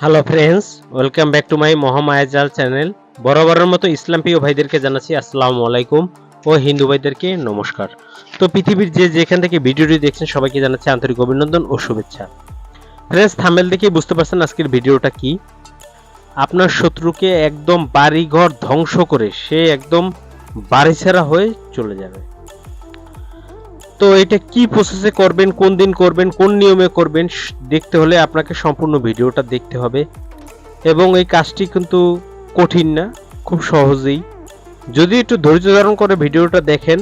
Hello friends welcome back to my Mahamayajal channel বরাবরের মতো ইসলাম প্রিয় ভাইদেরকে জানাচ্ছি আসসালামু আলাইকুম ও হিন্দু ভাইদেরকে নমস্কার। তো পৃথিবীর যে যেখান থেকে ভিডিওটি দেখছেন সবাইকে জানাচ্ছি আন্তরিক অভিনন্দন ও শুভেচ্ছা। ফ্রেন্ডস থামেল দেখে বুঝতে পারছেন আজকের ভিডিওটা কি? আপনার শত্রুকে একদম বাড়িঘর ধ্বংস করে সে একদম বাড়িছাড়া হয়ে চলে যাবে। তো এটা কি প্রসেসে করবেন, কোন দিন করবেন, কোন নিয়মে করবেন দেখতে হলে আপনাকে সম্পূর্ণ ভিডিওটা দেখতে হবে। এবং এই কাজটি কিন্তু কঠিন না, খুব সহজেই। যদি একটু ধৈর্য ধারণ করে ভিডিওটা দেখেন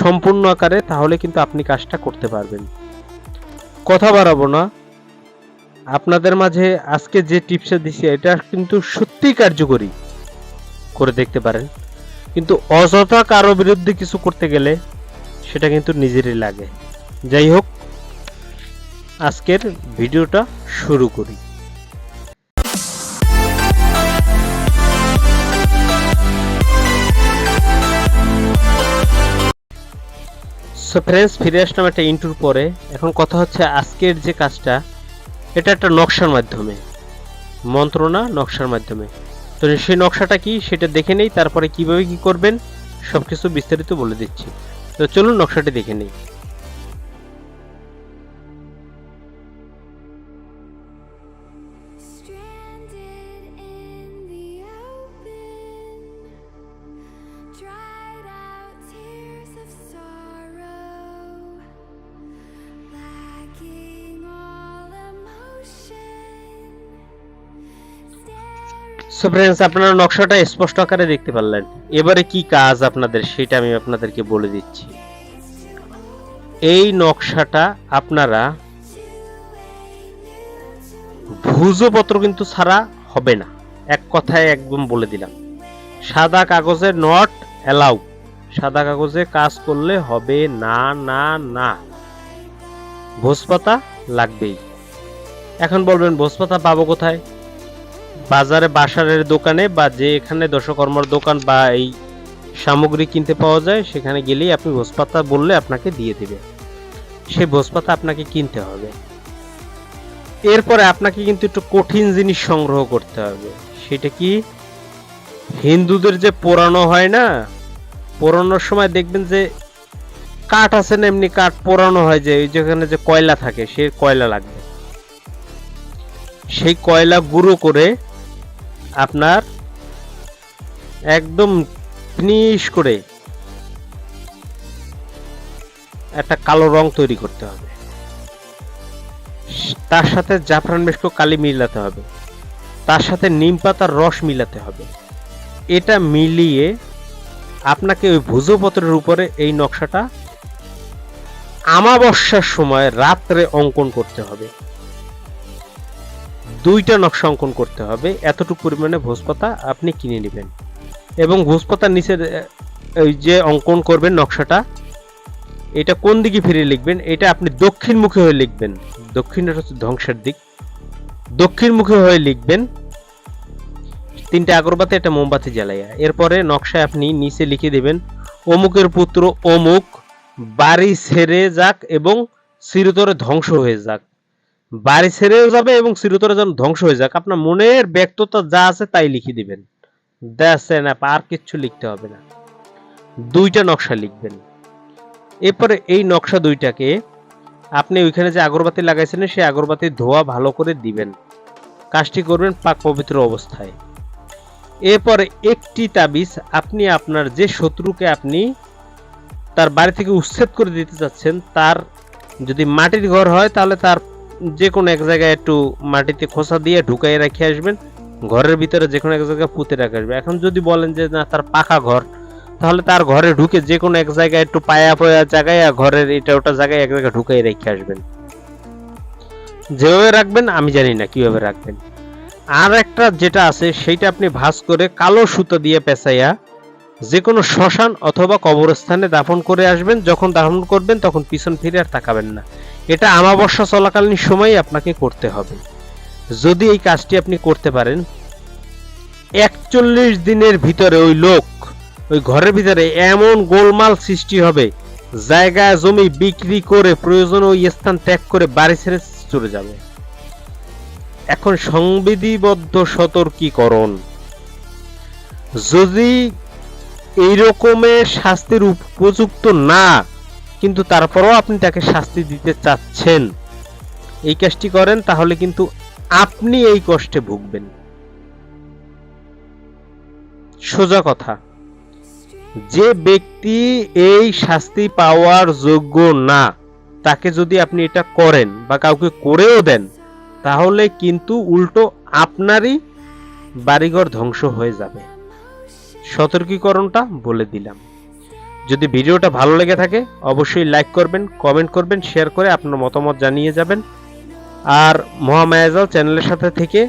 সম্পূর্ণ আকারে, তাহলে কিন্তু আপনি কাজটা করতে পারবেন। কথা বাড়াবো না। আপনাদের মাঝে আজকে যে টিপসটা দিছি, এটা কিন্তু সত্যি কার্যকরী করে দেখতে পারেন। কিন্তু অযথা কারও বিরুদ্ধে কিছু করতে গেলে সেটা কিন্তু নিজেরই লাগে। যাই হোক, আজকের ভিডিওটা শুরু করি। সো ফ্রেন্ডস ফিরে আসলাম একটা ইন্টুর পরে। এখন কথা হচ্ছে আজকের যে কাজটা, এটা একটা নকশার মাধ্যমে। মন্ত্রণা নকশার মাধ্যমে। তো সেই নকশাটা কি সেটা দেখে নেই, তারপরে কীভাবে কি করবেন, সবকিছু বিস্তারিত বলে দিচ্ছি। তো চলুন নকশাটি দেখে নিই। সো ফ্রেন্ডস আপনারা নকশাটা স্পষ্ট আকারে দেখতে পারলেন। এবারে কি কাজ আপনাদের সেটা আমি আপনাদেরকে বলে দিচ্ছি। এই নকশাটা আপনারা ভুজপত্র কিন্তু ছাড়া হবে না। এক কথায় একদম বলে দিলাম। সাদা কাগজে নট অ্যালাউ সাদা কাগজে কাজ করলে হবে না না না। ভোজপাতা লাগবেই। এখন বলবেন, ভোজপাতা পাবো কোথায়? বাজারে বাসারের দোকানে বা যে এখানে দশকর্মার দোকান বা এই সামগ্রী কিনতে পাওয়া যায়, সেখানে গেলেই আপনি ভোজপাতা বললে আপনাকে দিয়ে দিবে। সেই ভোজপাতা আপনাকে কিনতে হবে। এরপরে আপনাকে কিন্তু একটু কঠিন জিনিস সংগ্রহ করতে হবে। সেটা কি? হিন্দুদের যে পোড়ানো হয় না, পোড়ানোর সময় দেখবেন যে কাঠ আছে না, এমনি কাঠ পোড়ানো হয় যে, ওই যেখানে যে কয়লা থাকে, সে কয়লা লাগবে। সেই কয়লা গুঁড়ো করে আপনার একদম ফিনিশ করে একটা কালো রং তৈরি করতে হবে। তার সাথে জাফরান মেশকো কালি মিলাতে হবে। তার সাথে নিম পাতার রস মিলাতে হবে। এটা মিলিয়ে আপনাকে ওই ভুজপত্রের উপরে এই নকশাটা আমাবস্যার সময় রাত্রে অঙ্কন করতে হবে। দুইটা নকশা অঙ্কন করতে হবে। এতটুকু পরিমাণে ভোজপাতা আপনি কিনে নেবেন। এবং ভোজপাতার নিচের ওই যে অঙ্কন করবেন নকশাটা, এটা কোন দিকে ফিরে লিখবেন, এটা আপনি দক্ষিণ মুখে হয়ে লিখবেন। দক্ষিণের হচ্ছে ধ্বংসের দিক। দক্ষিণ মুখে হয়ে লিখবেন তিনটে আগরবাতি, একটা মোমবাতি জ্বালাইয়া। এরপরে নকশায় আপনি নিচে লিখে দেবেন, অমুকের পুত্র অমুক, বাড়ি ছেড়ে যাক এবং চিরতরে ধ্বংস হয়ে যাক। বাড়ি ছেড়েও যাবে এবং চিরতরে যেন ধ্বংস হয়ে যাক। আপনার মনের ব্যক্ততা যা আছে তাই লিখে দিবেন। দেখছেন আর কিচ্ছু লিখতে হবে না। দুইটা নকশা লিখবেন। এরপরে এই নকশা দুইটাকে আপনি ওইখানে যে আগরবাতি লাগাইছেন, সেই আগরবাতি ধোয়া ভালো করে দিবেন। কাজটি করবেন পাক পবিত্র অবস্থায়। এরপরে একটি তাবিজ আপনি আপনার যে শত্রুকে আপনি তার বাড়ি থেকে উচ্ছেদ করে দিতে চাচ্ছেন, তার যদি মাটির ঘর হয়, তাহলে তার যে কোনো এক জায়গায় একটু মাটিতে খোসা দিয়ে ঢুকাই রেখে আসবেন, ঘরের ভিতরে যে কোনো এক জায়গায় পুঁতে রেখে আসবে। এখন যদি বলেন যে, না, তার পাকা ঘর, তাহলে তার ঘরে ঢুকে যে কোনো এক জায়গায় একটু পায়া পয়া জায়গায় ঘরের এটা ওটা জায়গায় এক জায়গায় ঢুকাই রেখে আসবেন। যেভাবে রাখবেন, আমি জানি না কীভাবে রাখবেন। আর একটা যেটা আছে, সেইটা আপনি ভাঁজ করে কালো সুতো দিয়ে পেঁচাইয়া যে কোনো শ্মশান অথবা কবরস্থানে দাফন করে আসবেন। যখন দাফন করবেন, তখন পিছন ফিরে আর তাকাবেন না। এটা আমাবস্যা চলাকালীন সময় আপনাকে করতে হবে। যদি এই কাজটি আপনি করতে পারেন, একচল্লিশ দিনের ভিতরে ওই লোক, ওই ঘরের ভিতরে এমন গোলমাল সৃষ্টি হবে, জায়গা, জমি বিক্রি করে প্রয়োজন ওই স্থান ত্যাগ করে বাড়ি ছেড়ে চলে যাবে। এখন সংবিধিবদ্ধ সতর্কীকরণ। যদি এই রকমের শাস্তির উপযুক্ত না কিন্তু তারপরেও আপনি তাকে শাস্তি দিতে চাচ্ছেন। এই কাজটি করেন, তাহলে কিন্তু আপনি এই কষ্টে ভুগবেন। সোজা কথা। যে ব্যক্তি এই শাস্তি পাওয়ার যোগ্য না, তাকে যদি আপনি এটা করেন বা কাউকে করেও দেন, তাহলে কিন্তু উল্টো আপনারই বাড়িঘর ধ্বংস হয়ে যাবে। সতর্কীকরণটা বলে দিলাম। যদি ভিডিওটা ভালো লেগে থাকে, অবশ্যই লাইক করবেন কমেন্ট করবেন শেয়ার করে আপনার মতামত জানিয়ে যাবেন। আর মহামায়াজাল চ্যানেলের সাথে থেকে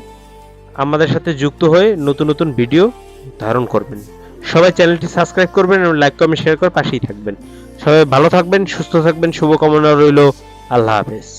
আমাদের সাথে যুক্ত হয়ে নতুন নতুন ভিডিও ধারণ করবেন। সবাই চ্যানেলটি সাবস্ক্রাইব করবেন এবং লাইক কমেন্ট শেয়ার করে পাশেই থাকবেন। সবাই ভালো থাকবেন, সুস্থ থাকবেন, শুভকামনা রইল। আল্লাহ হাফেজ।